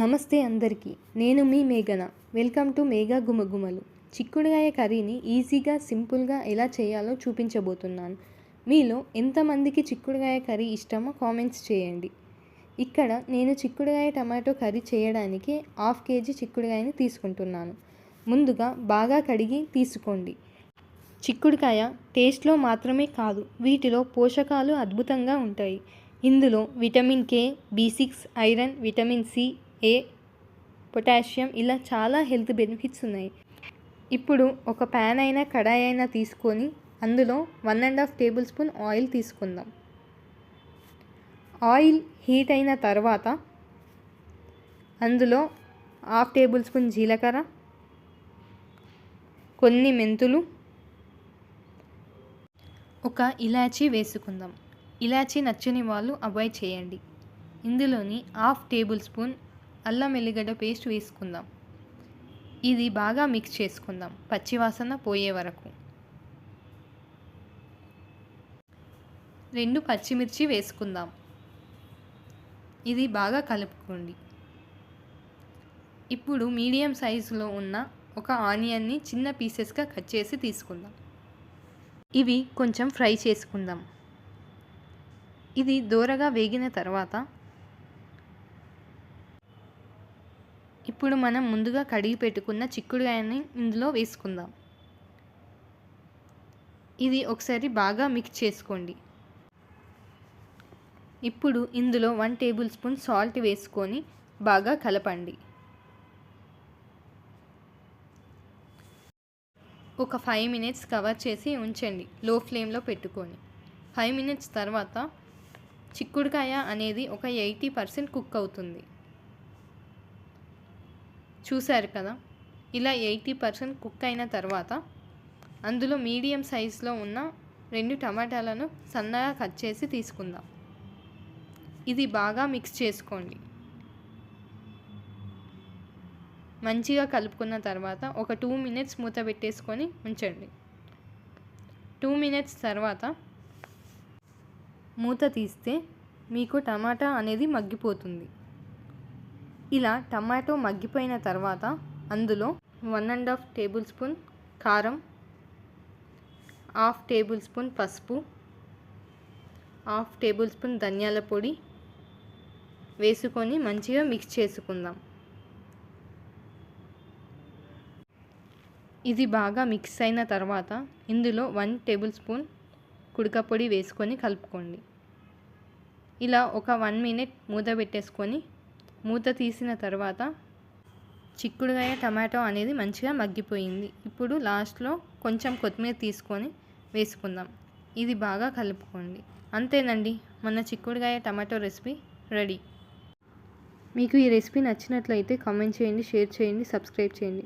నమస్తే అందరికీ. నేను మీ మేఘన. వెల్కమ్ టు మేఘా గుమగుమలు. చిక్కుడుగాయ కర్రీని ఈజీగా సింపుల్గా ఎలా చేయాలో చూపించబోతున్నాను. మీలో ఎంతమందికి చిక్కుడుగాయ కర్రీ ఇష్టమో కామెంట్స్ చేయండి. ఇక్కడ నేను చిక్కుడుగాయ టమాటో కర్రీ చేయడానికి హాఫ్ కేజీ చిక్కుడుగాయని తీసుకుంటున్నాను. ముందుగా బాగా కడిగి తీసుకోండి. చిక్కుడుకాయ టేస్ట్లో మాత్రమే కాదు వీటిలో పోషకాలు అద్భుతంగా ఉంటాయి. ఇందులో vitamin K B six iron vitamin C A potassium ఇలా చాలా హెల్త్ బెనిఫిట్స్ ఉన్నాయి. ఇప్పుడు ఒక ప్యాన్ అయినా కడాయి అయినా తీసుకొని అందులో one and half tablespoon oil తీసుకుందాం. ఆయిల్ హీట్ అయిన తర్వాత అందులో హాఫ్ టేబుల్ స్పూన్ జీలకర్ర కొన్ని మెంతులు ఒక ఇలాచీ వేసుకుందాం. ఇలాచీ నచ్చని వాళ్ళు అవాయిడ్ చేయండి. ఇందులోని హాఫ్ టేబుల్ స్పూన్ అల్లం ఎల్లిగడ్డ పేస్ట్ వేసుకుందాం. ఇది బాగా మిక్స్ చేసుకుందాం. పచ్చివాసన పోయే వరకు. రెండు పచ్చిమిర్చి వేసుకుందాం. ఇది బాగా కలుపుకోండి. ఇప్పుడు మీడియం సైజులో ఉన్న ఒక ఆనియన్ని చిన్న పీసెస్గా కట్ చేసి తీసుకుందాం. ఇవి కొంచెం ఫ్రై చేసుకుందాం. ఇది దూరగా వేగిన తర్వాత ఇప్పుడు మనం ముందుగా కడిగి పెట్టుకున్న చిక్కుడుకాయని ఇందులో వేసుకుందాం. ఇది ఒకసారి బాగా మిక్స్ చేసుకోండి. ఇప్పుడు ఇందులో వన్ టేబుల్ స్పూన్ సాల్ట్ వేసుకొని బాగా కలపండి. ఒక ఫైవ్ మినిట్స్ కవర్ చేసి ఉంచండి. లో ఫ్లేమ్లో పెట్టుకొని. ఫైవ్ మినిట్స్ తర్వాత చిక్కుడుకాయ అనేది ఒక ఎయిటీ పర్సెంట్ కుక్ అవుతుంది. చూశారు కదా? ఇలా ఎయిటీ పర్సెంట్ కుక్ అయిన తర్వాత అందులో మీడియం సైజులో ఉన్న రెండు టమాటాలను సన్నగా కట్ చేసి తీసుకుందాం. ఇది బాగా మిక్స్ చేసుకోండి. మంచిగా కలుపుకున్న తర్వాత ఒక టూ మినిట్స్ మూత పెట్టేసుకొని ఉంచండి. టూ మినిట్స్ తర్వాత మూత తీస్తే మీకు టమాటా అనేది మగ్గిపోతుంది. ఇలా టమాటో మగ్గిపోయిన తర్వాత అందులో one and half table spoon కారం హాఫ్ టేబుల్ స్పూన్ పసుపు హాఫ్ టేబుల్ స్పూన్ ధనియాల పొడి వేసుకొని మంచిగా మిక్స్ చేసుకుందాం. ఇది బాగా మిక్స్ అయిన తర్వాత ఇందులో వన్ టేబుల్ స్పూన్ కుడక పొడి వేసుకొని కలుపుకోండి. ఇలా ఒక వన్ మినిట్ మూత పెట్టేసుకొని మూత తీసిన తర్వాత చిక్కుడుగాయ టమాటో అనేది మంచిగా మగ్గిపోయింది. ఇప్పుడు లాస్ట్లో కొంచెం కొత్తిమీర తీసుకొని వేసుకుందాం. ఇది బాగా కలుపుకోండి. అంతేనండి మన చిక్కుడుగాయ టమాటో రెసిపీ రెడీ. మీకు ఈ రెసిపీ నచ్చినట్లయితే కామెంట్ చేయండి షేర్ చేయండి సబ్స్క్రైబ్ చేయండి.